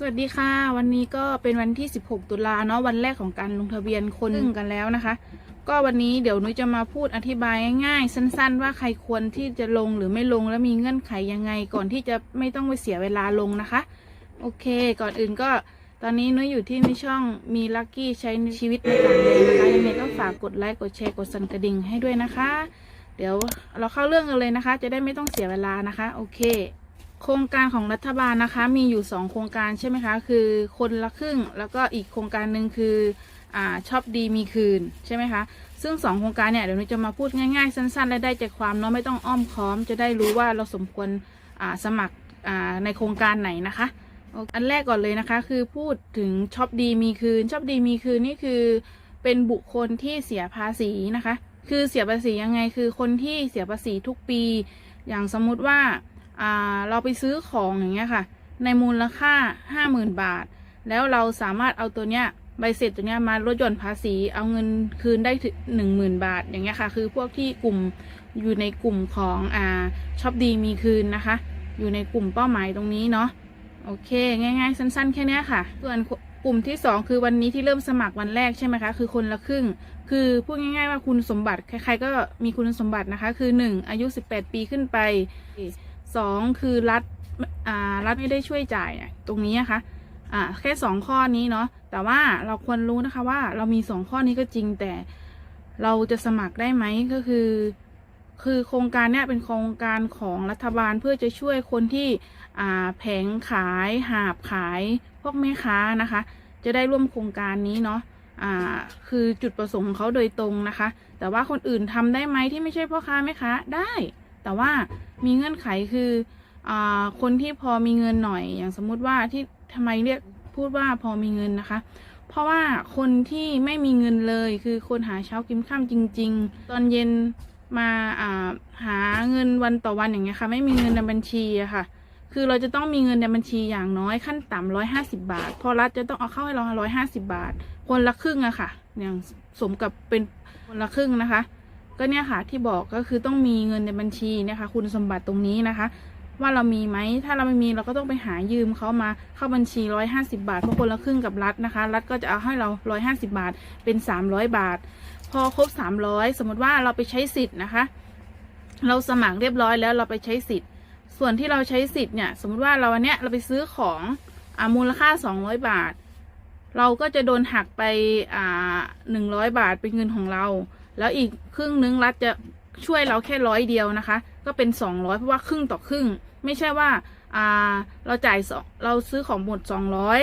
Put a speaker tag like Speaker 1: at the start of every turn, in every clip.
Speaker 1: สวัสดีค่ะ วันนี้ก็เป็นวันที่ 16 ตุลาเนาะวันแรกของการลงทะเบียนคนซึ่งกันแล้วนะคะ ก็วันนี้เดี๋ยวนุ้ยจะมาพูดอธิบายง่ายๆ สั้นๆ ว่าใครควรที่จะลงหรือไม่ลงและมีเงื่อนไขยังไงก่อนที่จะไม่ต้องไปเสียเวลาลงนะคะ โอเค ก่อนอื่นก็ตอนนี้นุ้ยอยู่ที่ในช่องมีลัคกี้ใช้ชีวิตในต่างแดนนะคะยังไงก็ฝากกดไลค์กดแชร์กดสั่นกระดิ่งให้ด้วยนะคะ เดี๋ยวเราเข้าเรื่องกันเลยนะคะ จะได้ไม่ต้องเสียเวลานะคะ โอเค โครงการของรัฐบาลนะคะ มีอยู่ 2 โครงการใช่ไหมคะ คือคนละครึ่ง แล้วก็อีกโครงการหนึ่งคืออ่าชอบดีมีคืนใช่ไหมคะ ซึ่ง 2 โครงการเนี่ยเดี๋ยวหนูจะมาพูดง่ายๆ สั้นๆ และได้ใจความเนาะไม่ต้องอ้อมค้อม จะได้รู้ว่าเราสมควรอ่าสมัครอ่าในโครงการไหนนะคะอันแรกก่อนเลยนะคะ คือพูดถึงชอบดีมีคืนชอบดีมีคืนนี่คือเป็นบุคคลที่เสียภาษีนะคะ คือเสียภาษียังไงคือคนที่เสียภาษีทุกปี อย่างสมมุติว่า เราไปซื้อของอย่างเงี้ยค่ะ ในมูลค่า50,000บาท แล้วเราสามารถเอาตัวเนี้ยใบเสร็จตัวเนี้ยมาลดหย่อนภาษี เอาเงินคืนได้ถึง10,000บาทอย่างเงี้ยค่ะ คือพวกที่กลุ่มอยู่ในกลุ่มของอ่าช็อปดีมีคืนนะคะ อยู่ในกลุ่มเป้าหมายตรงนี้เนาะโอเค ง่ายๆ สั้น ๆ แค่เนี้ยค่ะ ส่วนกลุ่มที่ 2 คือวันนี้ที่เริ่มสมัครวันแรกใช่ไหมคะ คือคนละครึ่ง คือพูดง่าย ๆ ว่าคุณสมบัติ ใครๆ ก็มีคุณสมบัตินะคะ คือ 1 อายุ 18 ปีขึ้นไป สองคือรัฐรัฐไม่ได้ช่วยจ่ายตรงนี้นะคะอ่าแค่สองข้อนี้เนาะแต่ว่าเราควรรู้นะคะว่าเรามีสองข้อนี้ก็จริงแต่เราจะสมัครได้ไหมก็คือ คือโครงการเนี้ยเป็นโครงการของรัฐบาลเพื่อจะช่วยคนที่แผงขายหาบขายพวกแม่ค้านะคะ จะได้ร่วมโครงการนี้เนาะคือจุดประสงค์ของเขาโดยตรงนะคะ แต่ว่าคนอื่นทำได้ไหมที่ไม่ใช่พ่อค้าแม่ค้าได้ แต่ว่ามีเงื่อนไขคืออคนที่พอมีเงินหน่อย อย่างสมมุติว่าที่ทำไมเรียกพูดว่าพอมีเงินนะคะ เพราะว่าคนที่ไม่มีเงินเลยคือคนหาเช้ากินข้ามจริง ๆ ตอนเย็นมาาหาเงินวันต่อวันอย่างเงี้ยค่ะ ไม่มีเงินในบัญชีอะค่ะ คือเราจะต้องมีเงินในบัญชีอย่างน้อยขั้นต่ำร้อยห้าสิบาท พอรัฐจะต้องเอาเข้าให้เราร้อยห้าสิบาท คนละครึ่งอะค่ะ อย่างสมกับเป็นคนละครึ่งนะคะ ก็เนี่ยค่ะที่บอกก็คือต้องมีเงินในบัญชีนี่ยค่ะคุณสมบัติตรงนี้นะคะ ว่าเรามีไหมถ้าเราไม่มีเราก็ต้องไปหายืมเขามาเข้าบัญชีร้อยห้าสิบาทเพราะคนละครึ่งกับรัฐนะคะ รัฐก็จะเอาให้เราร้อยห้าสิบาทเป็นสามร้อยบาท พอครบสามร้อยสมมติว่าเราไปใช้สิทธิ์นะคะ เราสมัครเรียบร้อยแล้วเราไปใช้สิทธิ์ ส่วนที่เราใช้สิทธิ์เนี่ยสมมติว่าเราอันเนี้ยเราไปซื้อของอมูลค่าสองร้อยบาท เราก็จะโดนหักไปอ่าหนึ่งร้อยบาทเป็นเงินของเรา แล้วอีกครึ่งนึงรัฐจะช่วยเราแค่ร้อยเดียวนะคะ ก็เป็นสองร้อยเพราะว่าครึ่งต่อครึ่ง ไม่ใช่ว่าอ่าเราจ่ายสองเราซื้อของหมดสองร้อย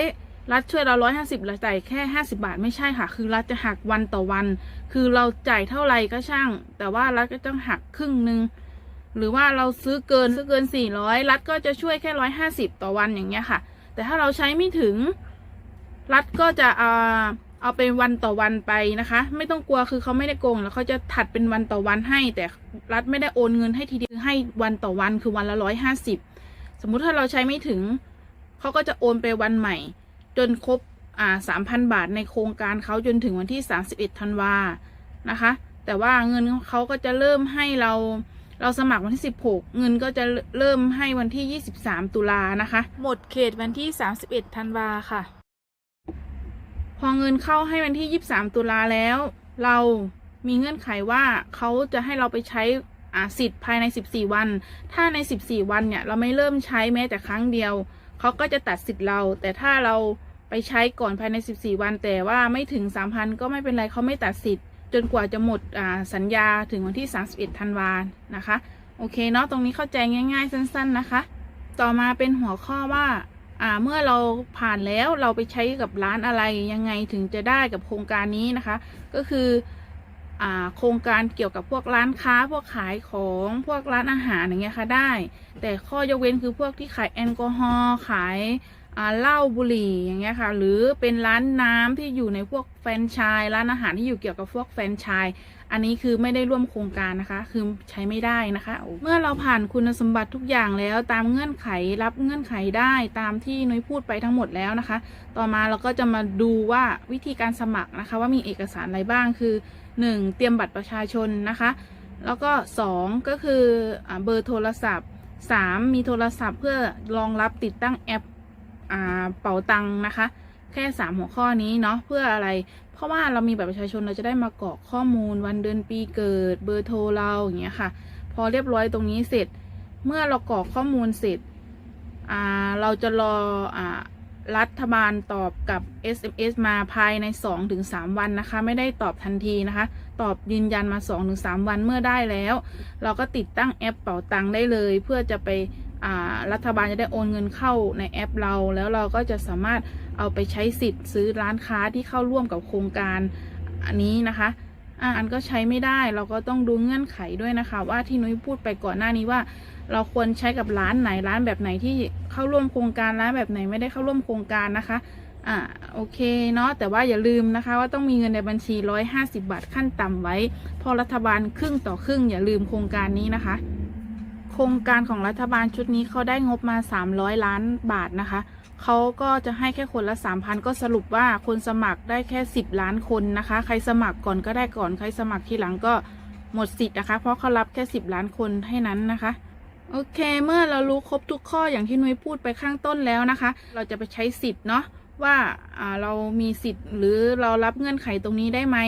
Speaker 1: รัฐช่วยเราร้อยห้าสิบเราจ่ายแค่ห้าสิบาทไม่ใช่ค่ะ คือรัฐจะหักวันต่อวัน คือเราจ่ายเท่าไหร่ก็ช่าง แต่ว่ารัฐก็ต้องหักครึ่งนึงหรือว่าเราซื้อเกินซื้อเกินสี่ร้อยรัฐก็จะช่วยแค่ร้อยห้าสิบต่อวันอย่างเงี้ยค่ะ แต่ถ้าเราใช้ไม่ถึง รัฐก็จะเอา เอาเป็นวันต่อวันไปนะคะ ไม่ต้องกลัวคือเขาไม่ได้โกงแล้วเขาจะถัดเป็นวันต่อวันให้ แต่รัฐไม่ได้โอนเงินให้ทีเดียวให้วันต่อวันคือวันละร้อยห้าสิบสมมุติถ้าเราใช้ไม่ถึงเขาก็จะโอนไปวันใหม่ จนครบอ่าสามพันบาทในโครงการเขาจนถึงวันที่สามสิบเอ็ดธันวานะคะ แต่ว่าเงินเขาก็จะเริ่มให้เราเราสมัครวันที่ 16 เงินก็จะเริ่มให้วันที่ 23 ตุลานะคะ หมดเขตวันที่ 31 ธันวาค่ะ พอเงินเข้าให้วันที่ 23 ตุลาแล้ว เรามีเงื่อนไขว่าเขาจะให้เราไปใช้อาสิทธิ์ภายใน 14 วัน ถ้าใน 14 วันเนี่ย เราไม่เริ่มใช้แม้แต่ครั้งเดียว เขาก็จะตัดสิทธิ์เรา แต่ถ้าเราไปใช้ก่อนภายใน 14 วัน แต่ว่าไม่ถึง 3,000 ก็ไม่เป็นไรเขาไม่ตัดสิทธิ์ จนกว่าจะหมดสัญญาถึงวันที่ 31 ธันวานะคะ โอเคเนาะ ตรงนี้เข้าใจง่าย ๆ สั้น ๆ นะคะ ต่อมาเป็นหัวข้อว่า อ่าเมื่อเราผ่านแล้วเราไปใช้กับร้านอะไรยังไงถึงจะได้กับโครงการนี้นะคะ ก็คืออ่าโครงการเกี่ยวกับพวกร้านค้า พวกขายของพวกร้านอาหารอย่างเงี้ยค่ะได้ แต่ข้อยกเว้นคือพวกที่ขายแอลกอฮอล์ขาย เหล้าบุหรี่อย่างเงี้ยค่ะ หรือเป็นร้านน้ำที่อยู่ในพวกแฟรนไชส์ร้านอาหารที่อยู่เกี่ยวกับพวกแฟรนไชส์อันนี้คือไม่ได้ร่วมโครงการนะคะ คือใช้ไม่ได้นะคะ เมื่อเราผ่านคุณสมบัติทุกอย่างแล้วตามเงื่อนไขรับเงื่อนไขได้ตามที่นุ้ยพูดไปทั้งหมดแล้วนะคะ ต่อมาเราก็จะมาดูว่าวิธีการสมัครนะคะ ว่ามีเอกสารอะไรบ้างคือ 1. เตรียมบัตรประชาชนนะคะ แล้วก็ 2 ก็คืออเบอร์โทรศัพท์ 3. มีโทรศัพท์เพื่อรองรับติดตั้งแอป เป๋าตังค์นะคะ แค่สามหัวข้อนี้เนาะเพื่ออะไร เพราะว่าเรามีแบัตรประชาชนเราจะได้มากรอกข้อมูลวันเดือนปีเกิดเบอร์โทรเราอย่างเงี้ยค่ะ พอเรียบร้อยตรงนี้เสร็จ เมื่อเรากรอกข้อมูลเสร็จเราจะรออรัฐบาลตอบกับ SMS มาภายใน 2-3 วันนะคะ ไม่ได้ตอบทันทีนะคะ ตอบยืนยันมา 2-3 วันเมื่อได้แล้ว เราก็ติดตั้งแอปเป๋าตังค์ได้เลย เพื่อจะไป รัฐบาลจะได้โอนเงินเข้าในแอปเรา แล้วเราก็จะสามารถเอาไปใช้สิทธิ์ซื้อร้านค้าที่เข้าร่วมกับโครงการอันนี้นะคะอันก็ใช้ไม่ได้เราก็ต้องดูเงื่อนไขด้วยนะคะ ว่าที่นุ้ยพูดไปก่อนหน้านี้ว่า เราควรใช้กับร้านไหนร้านแบบไหนที่เข้าร่วมโครงการร้านแบบไหนไม่ได้เข้าร่วมโครงการนะคะอ่าโอเคเนาะแต่ว่าอย่าลืมนะคะ ว่าต้องมีเงินในบัญชี 150 บาทขั้นต่ำไว้ พอรัฐบาลครึ่งต่อครึ่งอย่าลืมโครงการนี้นะคะ ครงการของรัฐบาลชุดนี้เขาได้งบมา 300 ล้านบาทนะคะเขาก็จะให้แค่คนละ 3,000 ก็สรุปว่าคนสมัครได้แค่ 10 ล้านคนนะคะ ใครสมัครก่อนก็ได้ก่อนใครสมัครทีหลังก็หมดสิทธิ์นะคะ เพราะเขารับแค่ 10 ล้านคนให้นั้นนะคะโอเค เมื่อเรารู้ครบทุกข้ออย่างที่นุ้ยพูดไปข้างต้นแล้วนะคะ เราจะไปใช้สิทธิ์เนาะว่าเรามีสิทธิ์หรือเรารับเงื่อนไขตรงนี้ได้ไหม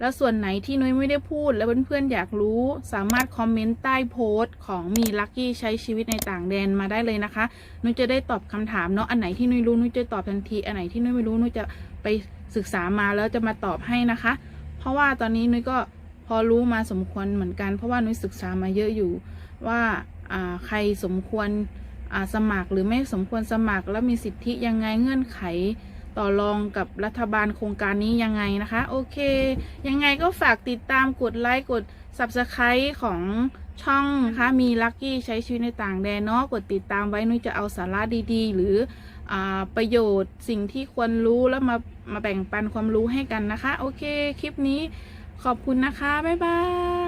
Speaker 1: แล้วส่วนไหนที่นุ้ยไม่ได้พูด แล้วเพื่อนๆอยากรู้สามารถคอมเมนต์ใต้โพสต์ของมีลักกี้ใช้ชีวิตในต่างแดนมาได้เลยนะคะ นุ้ยจะได้ตอบคำถามเนาะอันไหนที่นุ้ยรู้นุ้ยจะตอบทันที อันไหนที่นุ้ยไม่รู้นุ้ยจะไปศึกษามาแล้วจะมาตอบให้นะคะ เพราะว่าตอนนี้นุ้ยก็พอรู้มาสมควรเหมือนกัน เพราะว่านุ้ยศึกษามาเยอะอยู่ว่าใครสมควรสมัครหรือไม่สมควรสมัครแล้วมีสิทธิยังไงเงื่อนไข ต่อรองกับรัฐบาลโครงการนี้ยังไงนะคะ โอเค ยังไงก็ฝากติดตามกดไลค์กด Subscribe ของช่องนะคะมีลั c กี้ใช้ชีวิตในต่างแดนเนาะกดติดตามไว้นุ้ยจะเอาสาระดีๆ หรืออประโยชน์สิ่งที่ควรรู้แล้วมามาแบ่งปันความรู้ให้กันนะคะ โอเค คลิปนี้ขอบคุณนะคะ บ๊ายบาย